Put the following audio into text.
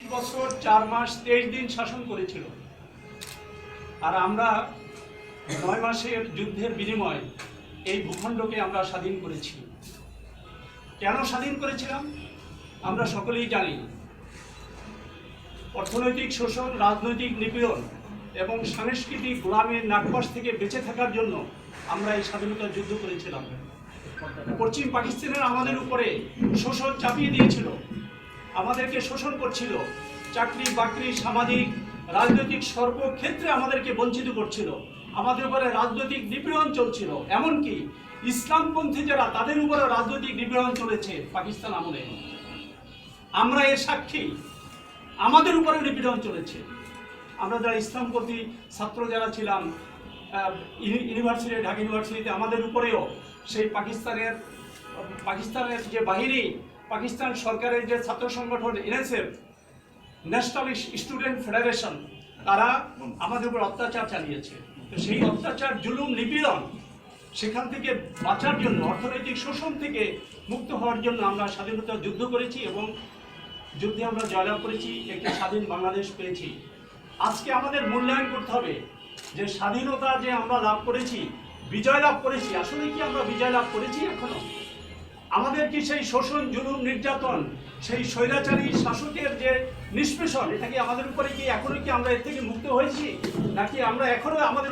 বছর চার মাস তেইশ দিন শাসন করেছিল। আর আমরা নয় মাসের যুদ্ধের বিনিময়ে এই ভূখণ্ডকে আমরা স্বাধীন করেছি। কেন স্বাধীন করেছিলাম? আমরা সকলেই জানি। অর্থনৈতিক শোষণ, রাজনৈতিক নিপীড়ন এবং সাংস্কৃতিক গোলামের নাকবাস থেকে বেঁচে থাকার জন্য আমরা এই স্বাধীনতা যুদ্ধ করেছিলাম। পশ্চিম পাকিস্তানের আমাদের উপরে শোষণ চাপিয়ে দিয়েছিল। আমাদেরকে শোষণ করছিল। চাকরি, বাকরি, সামাজিক, রাজনৈতিক সর্বক্ষেত্রে আমাদেরকে বঞ্চিত করছিল। আমাদের উপরে রাজনৈতিক নিপীড়ন চলছিল। এমনকি ইসলামপন্থী যারা, তাদের উপরে রাজনৈতিক নিপীড়ন চলেছে পাকিস্তান আমলে। আমরা এর সাক্ষী। আমাদের উপরে নিপীড়ন চলেছে। আমরা যারা ইসলামপন্থী ছাত্র যারা ছিলাম ইউনিভার্সিটি, ঢাকা ইউনিভার্সিটিতে আমাদের উপরেও সেই পাকিস্তানের পাকিস্তানের যে বাহিনী পাকিস্তান সরকারের যে ছাত্র সংগঠন এনএসএফ ন্যাশনাল স্টুডেন্ট ফেডারেশন তারা আমাদের উপর অত্যাচার চালিয়েছে। তো সেই অত্যাচার, জুলুম, নিপীড়ন সেখান থেকে বাঁচার জন্য, অর্থনৈতিক শোষণ থেকে মুক্ত হওয়ার জন্য আমরা স্বাধীনতা যুদ্ধ করেছি এবং যুদ্ধে আমরা জয়লাভ করেছি, একটি স্বাধীন বাংলাদেশ পেয়েছি। আজকে আমাদের মূল্যায়ন করতে হবে যে স্বাধীনতা যে আমরা লাভ করেছি, বিজয় লাভ করেছি, আসলে কি আমরা বিজয় লাভ করেছি এখনও? আমাদের কি সেই শোষণ, জুলুম, নির্যাতন, সেই স্বৈরাচারী, শাসকের যে নিষ্পেষণ, এটা কি আমাদের উপরে কি এখনও কি আমরা এর থেকে মুক্ত হয়েছি? নাকি আমরা এখনও আমাদের